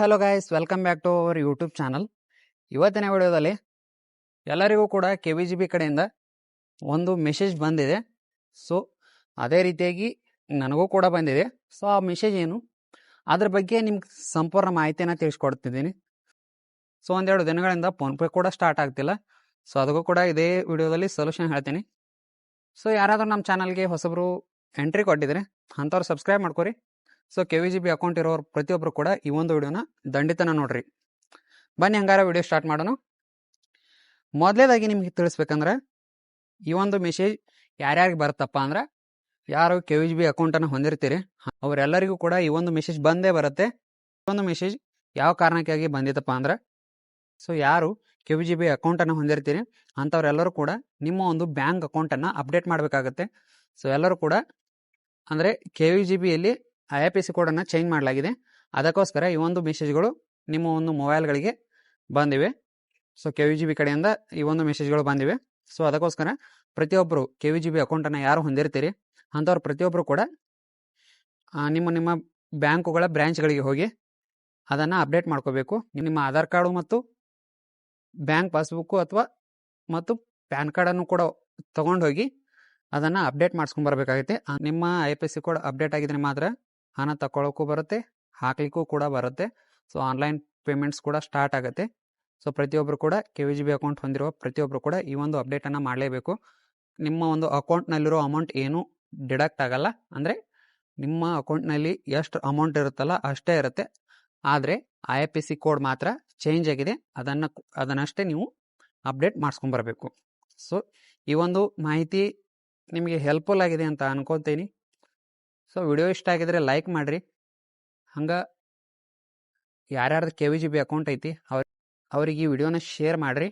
Hello guys welcome back to our YouTube channel ಇವತ್ತಿನ ವಿಡಿಯೋದಲ್ಲಿ ಎಲ್ಲರಿಗೂ ಕೂಡ ಕೆ ವಿ ಜಿ ಬಿ ಕಡೆಯಿಂದ ಒಂದು ಮೆಸೇಜ್ ಬಂದಿದೆ. ಸೊ ಅದೇ ರೀತಿಯಾಗಿ ನನಗೂ ಕೂಡ ಬಂದಿದೆ. ಸೊ ಆ ಮೆಸೇಜ್ ಏನು? ಅದ್ರ ಬಗ್ಗೆ ನಿಮ್ಗೆ ಸಂಪೂರ್ಣ ಮಾಹಿತಿಯನ್ನು ತಿಳಿಸ್ಕೊಡ್ತಿದ್ದೀನಿ. ಸೊ ಒಂದೆರಡು ದಿನಗಳಿಂದ ಫೋನ್ಪೇ ಕೂಡ ಸ್ಟಾರ್ಟ್ ಆಗ್ತಿಲ್ಲ. ಸೊ ಅದಕ್ಕೂ ಕೂಡ ಇದೇ ವಿಡಿಯೋದಲ್ಲಿ ಸೊಲ್ಯೂಷನ್ ಹೇಳ್ತೀನಿ. ಸೊ ಯಾರಾದರೂ ನಮ್ಮ ಚಾನಲ್ಗೆ ಹೊಸಬರು ಎಂಟ್ರಿ ಕೊಟ್ಟಿದ್ರೆ, ಅಂಥವ್ರು ಸಬ್ಸ್ಕ್ರೈಬ್ ಮಾಡ್ಕೊರಿ. So K V G B account ಇರೋರು ಪ್ರತಿಯೊಬ್ಬರು ಕೂಡ ಈ ಒಂದು ವಿಡಿಯೋನ ದಂಡಿತನ ನೋಡ್ರಿ. ಬನ್ನಿ, ಹಂಗಾರ ವಿಡಿಯೋ ಸ್ಟಾರ್ಟ್ ಮಾಡೋಣ. ಮೊದಲೇದಾಗಿ ನಿಮ್ಗೆ ತಿಳಿಸ್ಬೇಕಂದ್ರೆ, ಈ ಒಂದು ಮೆಸೇಜ್ ಯಾರ್ಯಾರಿಗೆ ಬರುತ್ತಪ್ಪ ಅಂದ್ರೆ, ಯಾರು ಕೆ ವಿ ಜಿ ಬಿ ಅಕೌಂಟನ್ನು ಹೊಂದಿರ್ತೀರಿ ಅವರೆಲ್ಲರಿಗೂ ಕೂಡ ಈ ಒಂದು ಮೆಸೇಜ್ ಬಂದೇ ಬರುತ್ತೆ. ಈ ಒಂದು ಮೆಸೇಜ್ ಯಾವ ಕಾರಣಕ್ಕಾಗಿ ಬಂದಿತ್ತಪ್ಪ ಅಂದ್ರೆ ಸೊ ಯಾರು ಕೆ ವಿ ಜಿ ಬಿ ಅಕೌಂಟನ್ನು ಹೊಂದಿರ್ತೀರಿ ಅಂಥವ್ರೆಲ್ಲರೂ ಕೂಡ ನಿಮ್ಮ ಒಂದು ಬ್ಯಾಂಕ್ ಅಕೌಂಟನ್ನು ಅಪ್ಡೇಟ್ ಮಾಡಬೇಕಾಗತ್ತೆ. ಸೊ ಎಲ್ಲರೂ ಕೂಡ, ಅಂದರೆ ಕೆ ವಿ ಜಿ ಬಿಯಲ್ಲಿ ಐ ಎ ಪಿ ಸಿ ಕೋಡನ್ನು ಚೇಂಜ್ ಮಾಡಲಾಗಿದೆ. ಅದಕ್ಕೋಸ್ಕರ ಈ ಒಂದು ಮೆಸೇಜ್ಗಳು ನಿಮ್ಮ ಒಂದು ಮೊಬೈಲ್ಗಳಿಗೆ ಬಂದಿವೆ. So K V G B ಕಡೆಯಿಂದ ಈ ಒಂದು ಮೆಸೇಜ್ಗಳು ಬಂದಿವೆ. ಸೊ ಅದಕ್ಕೋಸ್ಕರ ಪ್ರತಿಯೊಬ್ಬರು ಕೆ ವಿ ಜಿ ಬಿ ಅಕೌಂಟನ್ನು ಯಾರು ಹೊಂದಿರ್ತೀರಿ? ಅಂಥವ್ರು ಪ್ರತಿಯೊಬ್ಬರು ಕೂಡ ನಿಮ್ಮ ನಿಮ್ಮ ಬ್ಯಾಂಕುಗಳ ಬ್ರ್ಯಾಂಚ್ಗಳಿಗೆ ಹೋಗಿ ಅದನ್ನು ಅಪ್ಡೇಟ್ ಮಾಡ್ಕೋಬೇಕು. ನಿಮ್ಮ ಆಧಾರ್ ಕಾರ್ಡು ಮತ್ತು ಬ್ಯಾಂಕ್ ಪಾಸ್ಬುಕ್ಕು ಅಥವಾ ಮತ್ತು ಪ್ಯಾನ್ ಕಾರ್ಡನ್ನು ಕೂಡ ತೊಗೊಂಡು ಹೋಗಿ ಅದನ್ನು ಅಪ್ಡೇಟ್ ಮಾಡಿಸ್ಕೊಂಡ್ಬರ್ಬೇಕಾಗುತ್ತೆ ನಿಮ್ಮ I P C code update ಆಗಿದ್ರೆ ಮಾತ್ರ ಹಣ ತಗೊಳ್ಳೋಕ್ಕೂ ಬರುತ್ತೆ, ಹಾಕ್ಲಿಕ್ಕೂ ಕೂಡ ಬರುತ್ತೆ. ಸೊ ಆನ್ಲೈನ್ ಪೇಮೆಂಟ್ಸ್ ಕೂಡ ಸ್ಟಾರ್ಟ್ ಆಗುತ್ತೆ. ಸೊ ಪ್ರತಿಯೊಬ್ಬರು ಕೂಡ K V G B account ಹೊಂದಿರುವ ಪ್ರತಿಯೊಬ್ಬರು ಕೂಡ ಈ ಒಂದು ಅಪ್ಡೇಟನ್ನು ಮಾಡಲೇಬೇಕು. ನಿಮ್ಮ ಒಂದು ಅಕೌಂಟ್ನಲ್ಲಿರೋ ಅಮೌಂಟ್ ಏನೂ ಡಿಡಕ್ಟ್ ಆಗಲ್ಲ. ಅಂದರೆ ನಿಮ್ಮ ಅಕೌಂಟ್ನಲ್ಲಿ ಎಷ್ಟು ಅಮೌಂಟ್ ಇರುತ್ತಲ್ಲ ಅಷ್ಟೇ ಇರುತ್ತೆ. ಆದರೆ I F P C code ಮಾತ್ರ ಚೇಂಜ್ ಆಗಿದೆ. ಅದನ್ನು ಅದನ್ನಷ್ಟೇ ನೀವು ಅಪ್ಡೇಟ್ ಮಾಡಿಸ್ಕೊಂಬರಬೇಕು ಸೊ ಈ ಒಂದು ಮಾಹಿತಿ ನಿಮಗೆ ಹೆಲ್ಪ್ಫುಲ್ ಆಗಿದೆ ಅಂತ ಅನ್ಕೋತೀನಿ. ಸೊ ವಿಡಿಯೋ ಇಷ್ಟ ಆಗಿದ್ರೆ ಲೈಕ್ ಮಾಡಿರಿ. ಹಂಗೆ ಯಾರ್ಯಾರ್ದು K V G B account ಐತಿ ಅವ್ರ, ಅವ್ರಿಗೆ ಈ ವಿಡಿಯೋನ ಶೇರ್ ಮಾಡಿರಿ.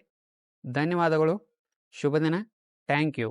ಧನ್ಯವಾದಗಳು. ಶುಭ ದಿನ. Thank you.